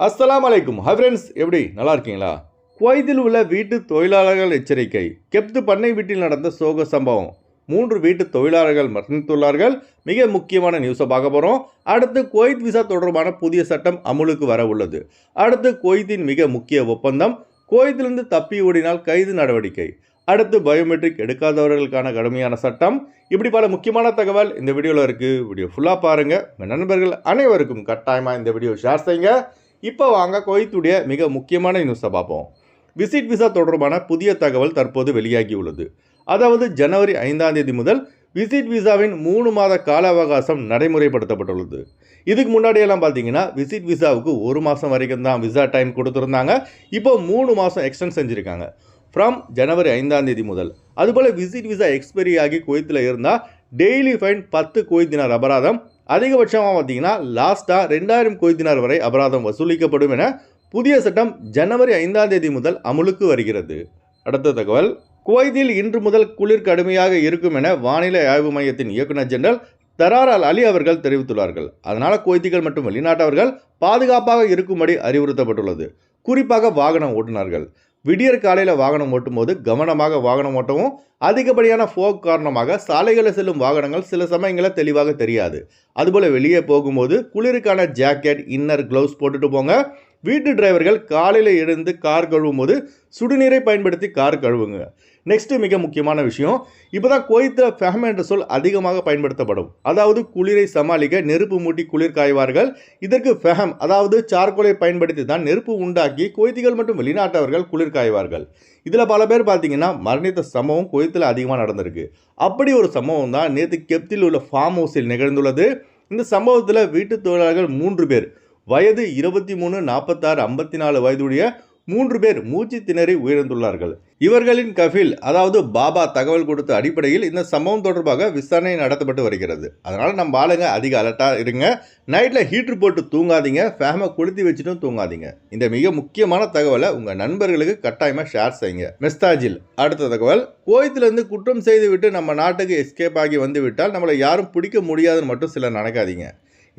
அஸ்லாம் அலைக்கும் hi friends எப்படி? நல்லா இருக்கீங்களா குவைத்தில் உள்ள வீட்டு தொழிலாளர்கள் எச்சரிக்கை. கெப்து பண்ணை வீட்டில் நடந்த சோக சம்பவம். மூன்று வீட்டு தொழிலாளர்கள் மரணித்துள்ளார்கள். மிக முக்கியமான நியூஸை பார்க்க போகிறோம் அடுத்து குவைத் விசா தொடர்பான புதிய சட்டம் அமுலுக்கு வர உள்ளது. அடுத்து குவைத்தின் மிக முக்கிய ஒப்பந்தம். குவைத்திலிருந்து தப்பி ஓடினால் கைது நடவடிக்கை. அடுத்து பயோமெட்ரிக் எடுக்காதவர்களுக்கான கடுமையான சட்டம். இப்படி பல முக்கியமான தகவல் இந்த வீடியோவில் இருக்குது வீடியோ ஃபுல்லாக பாருங்கள் நண்பர்கள் அனைவருக்கும் கட்டாயமாக இந்த வீடியோ ஷேர் செய்யுங்க. இப்போ வாங்க குவைத்துடைய மிக முக்கியமான நியூஸை பார்ப்போம். விசிட் விசா தொடர்பான புதிய தகவல் தற்போது வெளியாகியுள்ளது அதாவது ஜனவரி ஐந்தாம் தேதி முதல் விசிட் விசாவின் மூணு மாத கால அவகாசம் நடைமுறைப்படுத்தப்பட்டுள்ளது. இதுக்கு முன்னாடியெல்லாம் பார்த்தீங்கன்னா விசிட் விசாவுக்கு ஒரு மாதம் வரைக்கும் தான் விசா டைம் கொடுத்துருந்தாங்க. இப்போ மூணு மாதம் எக்ஸ்டெண்ட் செஞ்சுருக்காங்க. ஃப்ரம் ஜனவரி ஐந்தாம் தேதி முதல். அதுபோல் விசிட் விசா எக்ஸ்பைரி ஆகி குவைத்தில் இருந்தால் டெய்லி ஃபைன் பத்து குவைத்தினார் அபராதம் அதிகபட்சமாக பார்த்தீங்கன்னா லாஸ்ட்டாக ரெண்டாயிரம் குவைத் தினார் வரை அபராதம் வசூலிக்கப்படும் என புதிய சட்டம் ஜனவரி ஐந்தாம் தேதி முதல் அமுலுக்கு வருகிறது. அடுத்த தகவல் குவைத்தில் இன்று முதல் குளிர் கடுமையாக இருக்கும் என வானிலை ஆய்வு மையத்தின் இயக்குனர் ஜெனரல் தரார் அல் அலி அவர்கள் தெரிவித்துள்ளார்கள். அதனால் குவைத்திகள் மற்றும் வெளிநாட்டவர்கள் பாதுகாப்பாக இருக்கும்படி அறிவுறுத்தப்பட்டுள்ளது. குறிப்பாக வாகனம் ஓட்டுநர்கள். விடியற் காலையில் வாகனம் ஓட்டும்போது கவனமாக வாகனம் ஓட்டவும் அதிகப்படியான ஃபோக் காரணமாக சாலைகளில் செல்லும் வாகனங்கள் சில சமயங்களில் தெளிவாக தெரியாது. அதுபோல் வெளியே போகும்போது குளிருக்கான ஜாக்கெட் இன்னர் க்ளவுஸ் போட்டுட்டு போங்க. வீட்டு டிரைவர்கள் காலையில் எழுந்து கார் கழுவும் போது சுடுநீரை பயன்படுத்தி கார் கழுவுங்க. நெக்ஸ்ட் மிக முக்கியமான விஷயம் இப்போ தான் கோயத்தில் ஃபெஹம் என்ற சொல் அதிகமாக பயன்படுத்தப்படும். அதாவது குளிரை சமாளிக்க நெருப்பு மூட்டி குளிர் காய்வார்கள். இதற்கு ஃபெஹம் அதாவது சார்கோலை பயன்படுத்தி தான் நெருப்பு உண்டாக்கி கோயத்திகள் மற்றும் வெளிநாட்டவர்கள் குளிர் காய்வார்கள். இதில் பல பேர் பார்த்தீங்கன்னா மரணித்த சம்பவம் கோயத்தில் அதிகமாக நடந்திருக்கு. அப்படி ஒரு சம்பவம் தான் நேற்று கெப்தில் உள்ள ஃபார்ம் ஹவுஸில் நிகழ்ந்துள்ளது. இந்த சம்பவத்தில் வீட்டு தொழிலாளர்கள் மூன்று பேர் வயது இருபத்தி மூணு நாற்பத்தாறு ஐம்பத்தி நாலு வயதுடைய மூன்று பேர் மூச்சு திணறி உயிரிழந்துள்ளார்கள். இவர்களின் கஃபில் அதாவது பாபா தகவல் கொடுத்த அடிப்படையில் இந்த சம்பவம் தொடர்பாக விசாரணை நடத்தப்பட்டு வருகிறது. அதனால் நம்ம ஆளுங்க அதிக அலர்ட்டாக இருங்க. நைட்டில் ஹீட்ரு போட்டு தூங்காதீங்க. ஃபேமை கொளுத்தி வச்சுட்டும் தூங்காதீங்க. இந்த மிக முக்கியமான தகவலை உங்கள் நண்பர்களுக்கு கட்டாயமாக ஷேர் செய்யுங்க. மெஸ்தாஜில் அடுத்த தகவல். கோயத்திலிருந்து குற்றம் செய்துவிட்டு நம்ம நாட்டுக்கு எஸ்கேப் ஆகி வந்து விட்டால் நம்மளை யாரும் பிடிக்க முடியாதுன்னு மட்டும் சிலர் நினைக்காதீங்க.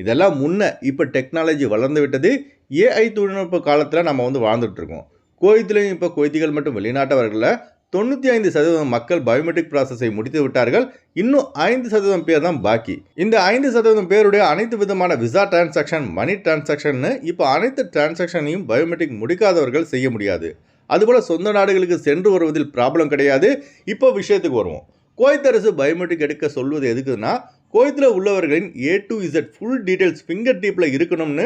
இதெல்லாம் முன்ன இப்போ டெக்னாலஜி வளர்ந்து விட்டது. ஏஐ தொழில்நுட்ப காலத்தில் நம்ம வந்து வாழ்ந்துட்டுருக்கோம் கோயத்திலையும் இப்போ குவைத்திகள் மற்றும் வெளிநாட்டவர்களில் தொண்ணூற்றி ஐந்து சதவீதம் மக்கள் பயோமெட்ரிக் ப்ராசஸை முடித்து விட்டார்கள். இன்னும் ஐந்து சதவீதம் பேர் தான் பாக்கி. இந்த ஐந்து சதவீதம் பேருடைய அனைத்து விதமான விசா டிரான்சாக்ஷன் மணி டிரான்சாக்ஷன் இப்போ அனைத்து டிரான்சாக்ஷனையும் பயோமெட்ரிக் முடிக்காதவர்கள் செய்ய முடியாது. அதுபோல் சொந்த நாடுகளுக்கு சென்று வருவதில் ப்ராப்ளம் கிடையாது. இப்போ விஷயத்துக்கு வருவோம். குவைத் அரசு பயோமெட்ரிக் எடுக்க சொல்வது எதுக்குன்னா குவைத்தில் உள்ளவர்களின் A to Z full details finger டிப்பில் இருக்கணும்னு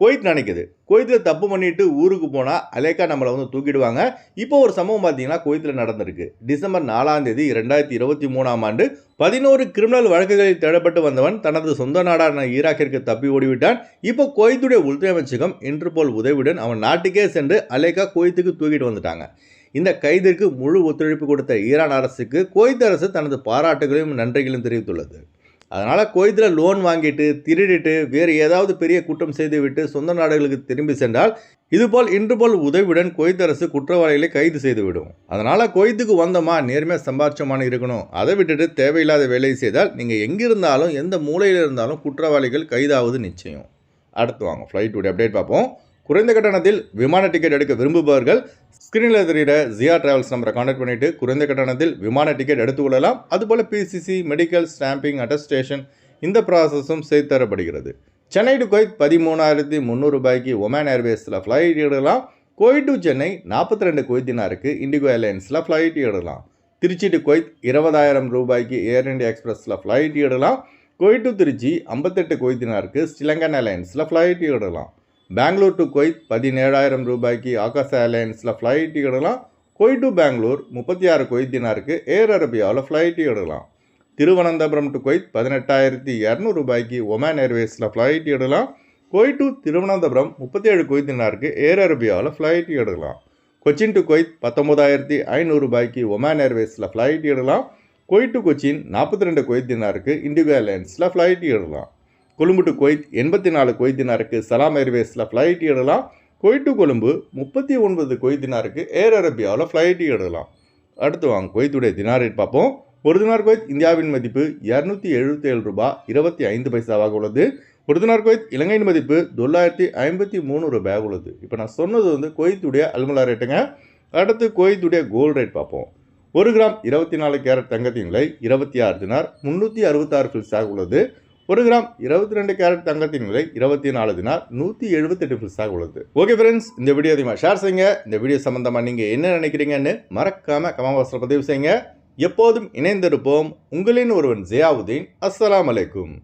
குவைத் நினைக்குது. குவைத்தில் தப்பு பண்ணிட்டு ஊருக்கு போனால் அலேக்கா நம்மளை வந்து தூக்கிடுவாங்க. இப்போ ஒரு சம்பவம் பார்த்தீங்கன்னா குவைத்தில் நடந்திருக்கு. டிசம்பர் நாலாம் தேதி ரெண்டாயிரத்தி இருபத்தி மூணாம் ஆண்டு பதினோரு கிரிமினல் வழக்குகளில் தேடப்பட்டு வந்தவன் தனது சொந்த நாடான ஈராக்கிற்கு தப்பி ஓடிவிட்டான். இப்போ குவைத்துடைய உள்துறை அமைச்சகம் இன்டர்போல் உதவியுடன் அவன் நாட்டுக்கே சென்று அலேக்கா குவைத்துக்கு தூக்கிட்டு வந்துட்டாங்க. இந்த கைதிற்கு முழு ஒத்துழைப்பு கொடுத்த ஈரான் அரசுக்கு குவைத் அரசு தனது பாராட்டுகளையும் நன்றிகளையும் தெரிவித்துள்ளது. அதனால் குவைத்தில் லோன் வாங்கிட்டு திருடிட்டு வேறு ஏதாவது பெரிய குற்றம் செய்துவிட்டு சொந்த நாடுகளுக்கு திரும்பி சென்றால் இதுபோல் இன்றுபோல் உதவியுடன் குவைத் அரசு குற்றவாளிகளை கைது செய்துவிடும். அதனால் குவைத்துக்கு வந்தோமா? நேர்மையாக சம்பாரிச்சமான இருக்கணும். அதை விட்டுட்டு தேவையில்லாத வேலையை செய்தால் நீங்கள் எங்கிருந்தாலும் எந்த மூலையில் இருந்தாலும் குற்றவாளிகள் கைதாவது நிச்சயம். அடுத்து வாங்க ஃப்ளைட்டுடைய அப்டேட் பார்ப்போம். குறைந்த கட்டணத்தில் விமான டிக்கெட் எடுக்க விரும்புபவர்கள் ஸ்க்ரீனில் தெரிகிற ஜியா டிராவல்ஸ் நம்பரை காண்டாக்ட் பண்ணிவிட்டு குறைந்த கட்டணத்தில் விமான டிக்கெட் எடுத்துக்கொள்ளலாம். அதுபோல் பிசிசி மெடிக்கல் ஸ்டாம்பிங் அட்டஸ்டேஷன் இந்த ப்ராசஸும் செய்து தரப்படுகிறது சென்னை டு குவைத் பதிமூணாயிரத்தி முந்நூறு ரூபாய்க்கு ஒமேன் ஏர்வேஸில் ஃப்ளைட் எடுக்கலாம். கோயிட் டு சென்னை நாற்பத்தி ரெண்டு குவைத்தினாருக்கு இண்டிகோ ஏர்லைன்ஸில் ஃப்ளைட் எடுக்கலாம். திருச்சி டு குவைத் இருபதாயிரம் ரூபாய்க்கு ஏர் இண்டியா எக்ஸ்பிரஸில் ஃப்ளைட் எடுக்கலாம். கோயிட் டு திருச்சி ஐம்பத்தெட்டு குவைத்தினாருக்கு ஸ்ரீலங்கன் ஏர்லைன்ஸில் ஃப்ளைட் எடுக்கலாம். பெங்களூர் டு குவைத் பதினேழாயிரம் ரூபாய்க்கு ஆகாஷ் ஏர்லைன்ஸில் ஃப்ளைட் எடுக்கலாம் குவைட் டு பெங்களூர் முப்பத்தி ஆறு குவைத்தினாருக்கு ஏர் அரபியாவில் ஃப்ளைட் எடுக்கலாம் திருவனந்தபுரம் டு குவைத் பதினெட்டாயிரத்தி இரநூறு ரூபாய்க்கு ஒமேன் ஏர்வேஸில் ஃப்ளைட் எடுக்கலாம் குவைட் டு திருவனந்தபுரம் முப்பத்தி ஏழு குவைத்தினாருக்கு ஏர் அரபியாவில் ஃப்ளைட் எடுக்கலாம் கொச்சின் டு குவைத் பத்தொம்போதாயிரத்தி ஐநூறு ரூபாய்க்கு ஒமேன் ஏர்வேஸில் ஃப்ளைட் எடுக்கலாம் குவைட் டு கொச்சின் நாற்பத்தி ரெண்டு குவைத்தினாருக்கு இண்டிகோ ஏர்லைன்ஸில் ஃப்ளைட் எடுக்கலாம் கொழும்பு டு குவைத் எண்பத்தி நாலு குவைத்தினாருக்கு சலாம் ஏர்வேஸில் ஃப்ளைட் எடுக்கலாம். குவைட் டு கொழும்பு முப்பத்தி ஒன்பது குவைத்தினாருக்கு ஏர் அரேபியாவில் ஃப்ளைட் எடுக்கலாம். அடுத்து வாங்க குவைத்துடைய தினார் ரேட் பார்ப்போம். ஒரு தினார் குவைத் இந்தியாவின் மதிப்பு இரநூத்தி எழுபத்தி ஏழு ரூபாய் இருபத்தி ஐந்து பைசாவாக உள்ளது. ஒரு தினார் குவைத் இலங்கையின் மதிப்பு தொள்ளாயிரத்தி ஐம்பத்தி மூணு ரூபாயாக உள்ளது. இப்போ நான் சொன்னது வந்து குவைத்துடைய அல்முலா ரேட்டுங்க அடுத்து குவைத்துடைய கோல்டு ரேட் பார்ப்போம். ஒரு கிராம் இருபத்தி நாலு கேரட் தங்கத்தின் விலை இருபத்தி ஆறு தினார் முந்நூற்றி அறுபத்தாறு ஃபில்ஸாக உள்ளது. ஒரு கிராம் இருபத்தி ரெண்டு கேரட் தங்கத்தின் விலை இருபத்தி நாலு தினார் நூற்றி எழுபத்தெட்டு ஃபில்ஸாக உள்ளது. ஓகே ஃப்ரெண்ட்ஸ் இந்த வீடியோ அதிகமாக ஷேர் செய்யுங்க. இந்த வீடியோ சம்மந்தமாக நீங்கள் என்ன நினைக்கிறீங்கன்னு மறக்காமல் கமாவாசத்தில் பதிவு செய்யுங்க. எப்போதும் இணைந்திருப்போம். உங்களின் ஒருவன் ஜியாவுதீன். அஸ்லாம் அலைக்கும்.